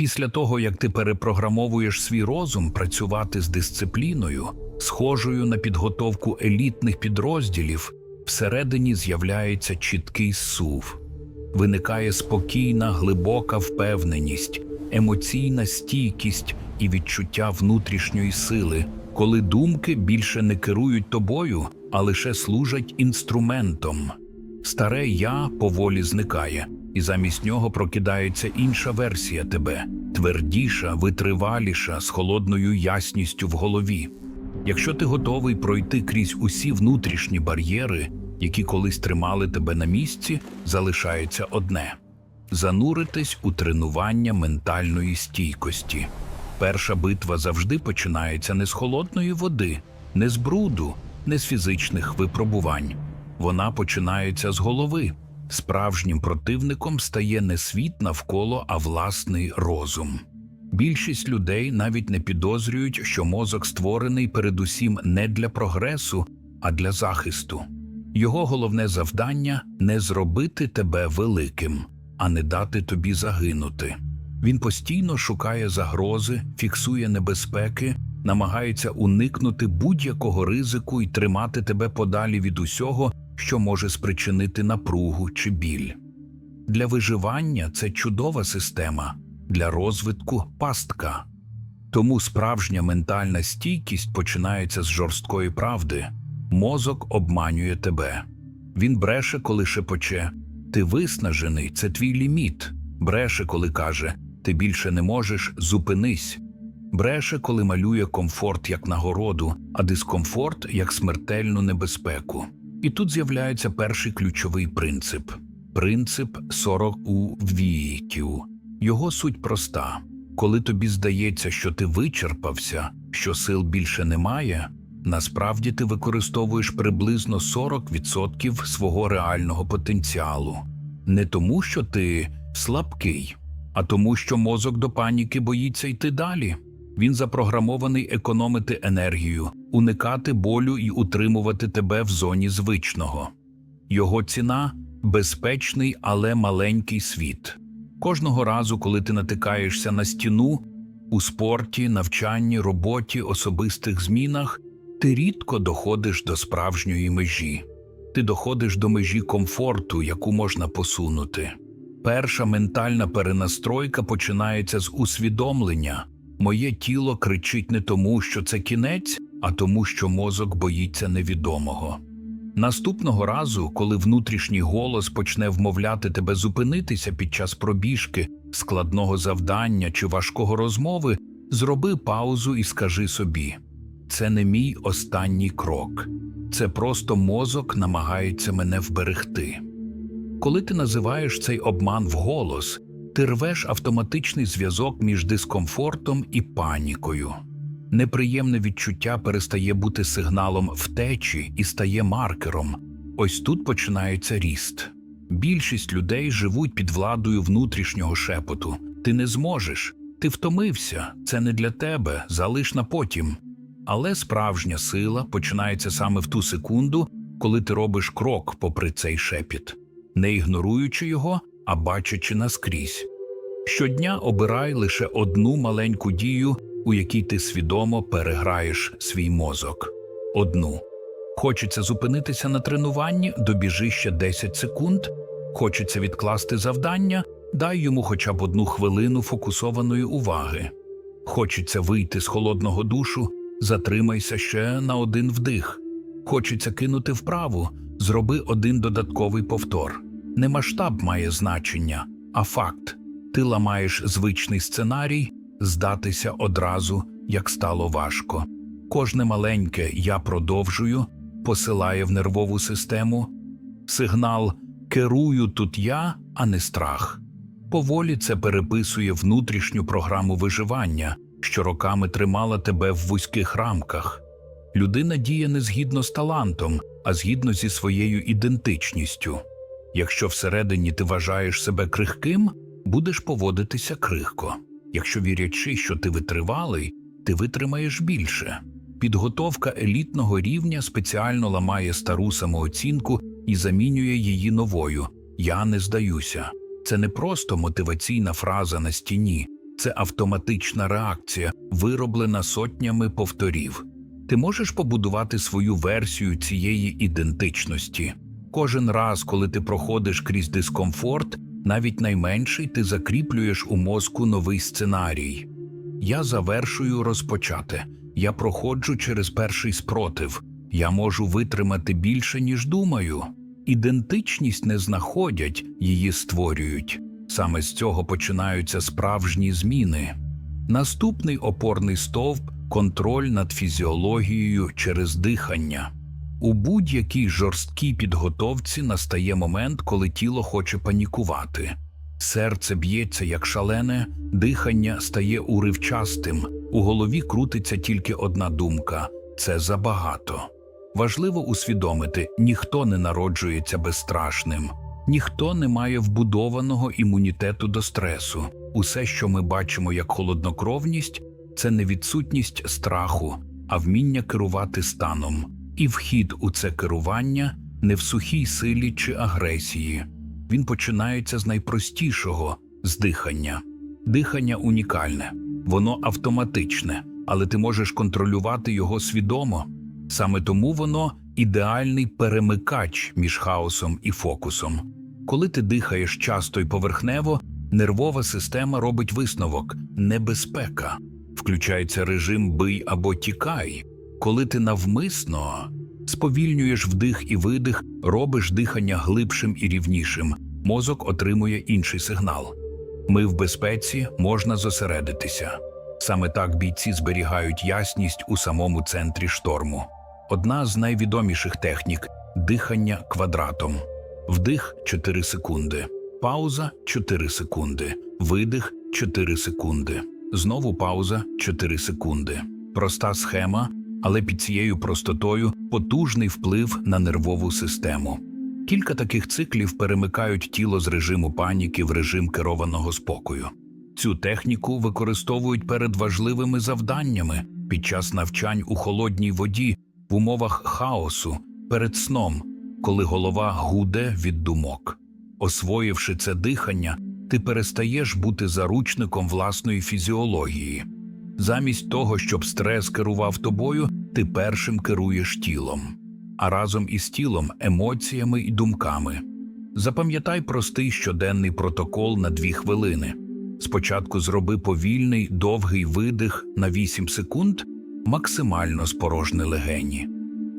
Після того, як ти перепрограмовуєш свій розум працювати з дисципліною, схожою на підготовку елітних підрозділів, всередині з'являється чіткий сув. Виникає спокійна, глибока впевненість, емоційна стійкість і відчуття внутрішньої сили, коли думки більше не керують тобою, а лише служать інструментом. Старе я поволі зникає, і замість нього прокидається інша версія тебе, твердіша, витриваліша, з холодною ясністю в голові. Якщо ти готовий пройти крізь усі внутрішні бар'єри, які колись тримали тебе на місці, залишається одне зануритись у тренування ментальної стійкості. Перша битва завжди починається не з холодної води, не з бруду, не з фізичних випробувань. Вона починається з голови. Справжнім противником стає не світ навколо, а власний розум. Більшість людей навіть не підозрюють, що мозок створений передусім не для прогресу, а для захисту. Його головне завдання не зробити тебе великим, а не дати тобі загинути. Він постійно шукає загрози, фіксує небезпеки, намагається уникнути будь-якого ризику і тримати тебе подалі від усього, що може спричинити напругу чи біль. Для виживання це чудова система, для розвитку пастка. Тому справжня ментальна стійкість починається з жорсткої правди. Мозок обманює тебе. Він бреше, коли шепоче. Ти виснажений, це твій ліміт. Бреше, коли каже, ти більше не можеш, зупинись. Бреше, коли малює комфорт як нагороду, а дискомфорт як смертельну небезпеку. І тут з'являється перший ключовий принцип принцип 40 у віків. Його суть проста. Коли тобі здається, що ти вичерпався, що сил більше немає, насправді ти використовуєш приблизно 40% свого реального потенціалу. Не тому, що ти слабкий, а тому, що мозок до паніки боїться йти далі. Він запрограмований економити енергію, уникати болю і утримувати тебе в зоні звичного. Його ціна безпечний, але маленький світ. Кожного разу, коли ти натикаєшся на стіну у спорті, навчанні, роботі, особистих змінах, ти рідко доходиш до справжньої межі. Ти доходиш до межі комфорту, яку можна посунути. Перша ментальна перенастройка починається з усвідомлення. Моє тіло кричить не тому, що це кінець, а тому, що мозок боїться невідомого. Наступного разу, коли внутрішній голос почне вмовляти тебе зупинитися під час пробіжки, складного завдання чи важкого розмови, зроби паузу і скажи собі: це не мій останній крок, це просто мозок намагається мене вберегти. Коли ти називаєш цей обман вголос, ти рвеш автоматичний зв'язок між дискомфортом і панікою. Неприємне відчуття перестає бути сигналом втечі і стає маркером. Ось тут починається ріст. Більшість людей живуть під владою внутрішнього шепоту. Ти не зможеш, ти втомився, це не для тебе, залиш на потім. Але справжня сила починається саме в ту секунду, коли ти робиш крок попри цей шепіт, не ігноруючи його, а бачачи наскрізь. Щодня обирай лише одну маленьку дію, у якій ти свідомо переграєш свій мозок. Одну. Хочеться зупинитися на тренуванні, добіжи ще 10 секунд. Хочеться відкласти завдання, дай йому хоча б одну хвилину фокусованої уваги. Хочеться вийти з холодного душу, затримайся ще на один вдих. Хочеться кинути вправу, зроби один додатковий повтор. Не масштаб має значення, а факт. Ти ламаєш звичний сценарій, здатися одразу, як стало важко. Кожне маленьке я продовжую посилає в нервову систему сигнал керую тут я, а не страх. Поволі це переписує внутрішню програму виживання, що роками тримала тебе в вузьких рамках. Людина діє не згідно з талантом, а згідно зі своєю ідентичністю. Якщо всередині ти вважаєш себе крихким, будеш поводитися крихко. Якщо вірячи, що ти витривалий, ти витримаєш більше. Підготовка елітного рівня спеціально ламає стару самооцінку і замінює її новою Я не здаюся. Це не просто мотиваційна фраза на стіні, це автоматична реакція, вироблена сотнями повторів. Ти можеш побудувати свою версію цієї ідентичності. Кожен раз, коли ти проходиш крізь дискомфорт, навіть найменший, ти закріплюєш у мозку новий сценарій. Я завершую розпочати. Я проходжу через перший спротив. Я можу витримати більше, ніж думаю. Ідентичність не знаходять, її створюють. Саме з цього починаються справжні зміни. Наступний опорний стовп контроль над фізіологією через дихання. У будь-якій жорсткій підготовці настає момент, коли тіло хоче панікувати. Серце б'ється як шалене, дихання стає уривчастим, у голові крутиться тільки одна думка це забагато. Важливо усвідомити, ніхто не народжується безстрашним, ніхто не має вбудованого імунітету до стресу. Усе, що ми бачимо як холоднокровність, це не відсутність страху, а вміння керувати станом. І вхід у це керування не в сухій силі чи агресії. Він починається з найпростішого з дихання. Дихання унікальне, воно автоматичне, але ти можеш контролювати його свідомо. Саме тому воно ідеальний перемикач між хаосом і фокусом. Коли ти дихаєш часто і поверхнево, нервова система робить висновок небезпека. Включається режим бий або тікай. Коли ти навмисно сповільнюєш вдих і видих, робиш дихання глибшим і рівнішим, мозок отримує інший сигнал. Ми в безпеці можна зосередитися. Саме так бійці зберігають ясність у самому центрі шторму. Одна з найвідоміших технік дихання квадратом. Вдих 4 секунди, пауза 4 секунди, видих 4 секунди. Знову пауза 4 секунди. Проста схема, але під цією простотою потужний вплив на нервову систему. Кілька таких циклів перемикають тіло з режиму паніки в режим керованого спокою. Цю техніку використовують перед важливими завданнями під час навчань у холодній воді, в умовах хаосу, перед сном, коли голова гуде від думок. Освоївши це дихання, ти перестаєш бути заручником власної фізіології. Замість того, щоб стрес керував тобою, ти першим керуєш тілом, а разом із тілом емоціями і думками. Запам'ятай простий щоденний протокол на дві хвилини. Спочатку зроби повільний довгий видих на 8 секунд, максимально спорожни легені.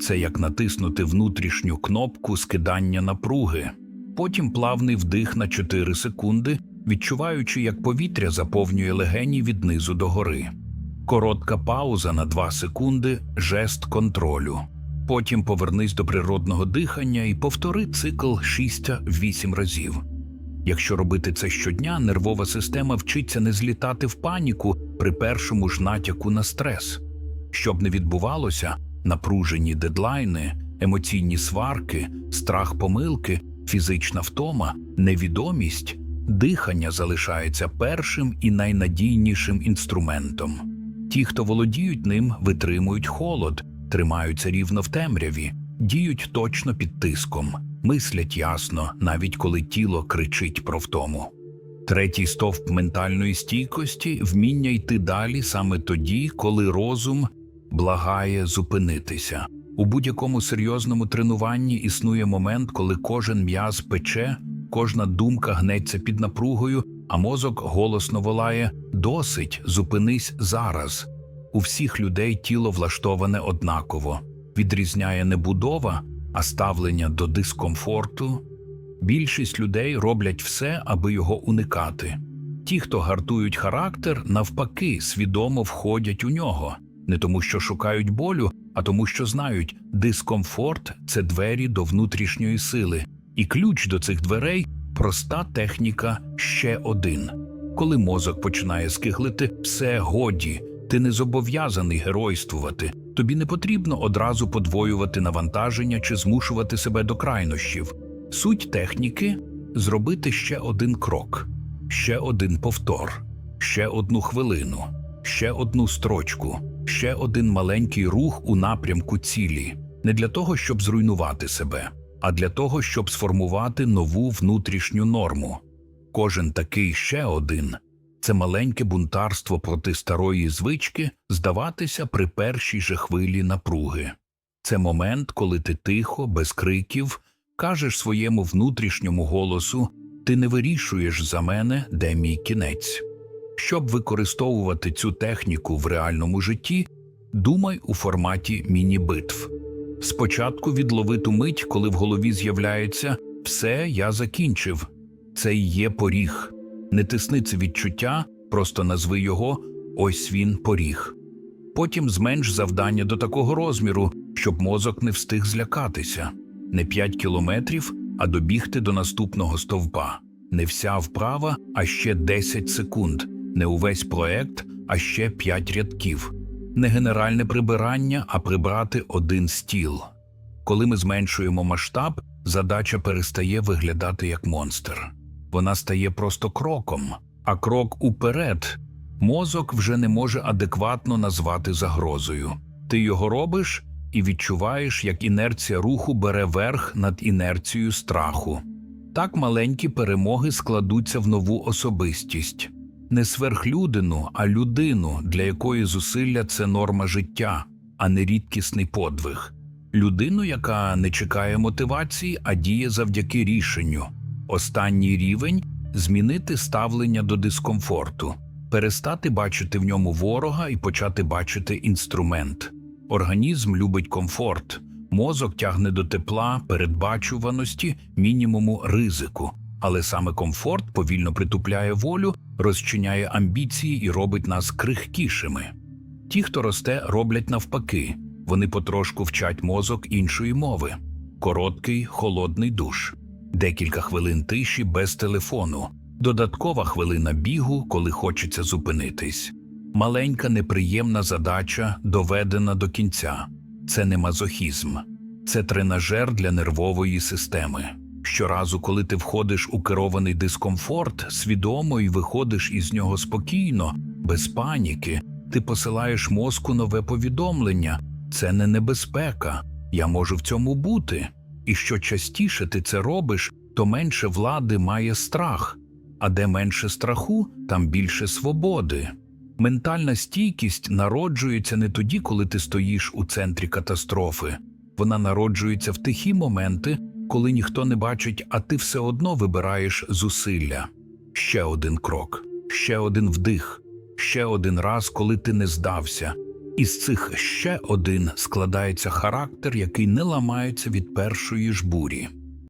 Це як натиснути внутрішню кнопку скидання напруги, потім плавний вдих на 4 секунди, відчуваючи, як повітря заповнює легені від низу до гори. Коротка пауза на 2 секунди жест контролю. Потім повернись до природного дихання і повтори цикл 6-8 разів. Якщо робити це щодня, нервова система вчиться не злітати в паніку при першому ж натяку на стрес. Щоб не відбувалося, напружені дедлайни, емоційні сварки, страх помилки, фізична втома, невідомість, дихання залишається першим і найнадійнішим інструментом. Ті, хто володіють ним, витримують холод, тримаються рівно в темряві, діють точно під тиском, мислять ясно, навіть коли тіло кричить про втому. Третій стовп ментальної стійкості вміння йти далі саме тоді, коли розум благає зупинитися. У будь-якому серйозному тренуванні існує момент, коли кожен м'яз пече, кожна думка гнеться під напругою, а мозок голосно волає Досить, зупинись зараз. У всіх людей тіло влаштоване однаково, відрізняє не будова, а ставлення до дискомфорту. Більшість людей роблять все, аби його уникати. Ті, хто гартують характер, навпаки, свідомо входять у нього, не тому, що шукають болю, а тому, що знають, дискомфорт це двері до внутрішньої сили, і ключ до цих дверей проста техніка ще один. Коли мозок починає скиглити, все годі, ти не зобов'язаний геройствувати. Тобі не потрібно одразу подвоювати навантаження чи змушувати себе до крайнощів. Суть техніки зробити ще один крок, ще один повтор, ще одну хвилину, ще одну строчку, ще один маленький рух у напрямку цілі, не для того, щоб зруйнувати себе, а для того, щоб сформувати нову внутрішню норму. Кожен такий ще один це маленьке бунтарство проти старої звички здаватися при першій же хвилі напруги. Це момент, коли ти тихо, без криків, кажеш своєму внутрішньому голосу Ти не вирішуєш за мене, де мій кінець. Щоб використовувати цю техніку в реальному житті, думай у форматі міні-битв. Спочатку відлови ту мить, коли в голові з'являється все, я закінчив. Це і є поріг. Не тисни це відчуття, просто назви його ось він поріг. Потім зменш завдання до такого розміру, щоб мозок не встиг злякатися. Не 5 кілометрів, а добігти до наступного стовпа. Не вся вправа, а ще 10 секунд. Не увесь проект, а ще 5 рядків. Не генеральне прибирання, а прибрати один стіл. Коли ми зменшуємо масштаб, задача перестає виглядати як монстр. Вона стає просто кроком, а крок уперед мозок вже не може адекватно назвати загрозою. Ти його робиш і відчуваєш, як інерція руху бере верх над інерцією страху. Так маленькі перемоги складуться в нову особистість не сверхлюдину, а людину, для якої зусилля це норма життя, а не рідкісний подвиг. Людину, яка не чекає мотивації, а діє завдяки рішенню. Останній рівень змінити ставлення до дискомфорту, перестати бачити в ньому ворога і почати бачити інструмент. Організм любить комфорт, мозок тягне до тепла, передбачуваності, мінімуму ризику. Але саме комфорт повільно притупляє волю, розчиняє амбіції і робить нас крихкішими. Ті, хто росте, роблять навпаки, вони потрошку вчать мозок іншої мови короткий, холодний душ, декілька хвилин тиші без телефону, додаткова хвилина бігу, коли хочеться зупинитись. Маленька неприємна задача доведена до кінця. Це не мазохізм, це тренажер для нервової системи. Щоразу, коли ти входиш у керований дискомфорт, свідомо і виходиш із нього спокійно, без паніки, ти посилаєш мозку нове повідомлення це не небезпека, я можу в цьому бути. І що частіше ти це робиш, то менше влади має страх, а де менше страху, там більше свободи. Ментальна стійкість народжується не тоді, коли ти стоїш у центрі катастрофи. Вона народжується в тихі моменти, коли ніхто не бачить, а ти все одно вибираєш зусилля. Ще один крок, ще один вдих, ще один раз, коли ти не здався. Із цих ще один складається характер, який не ламається від першої ж бурі.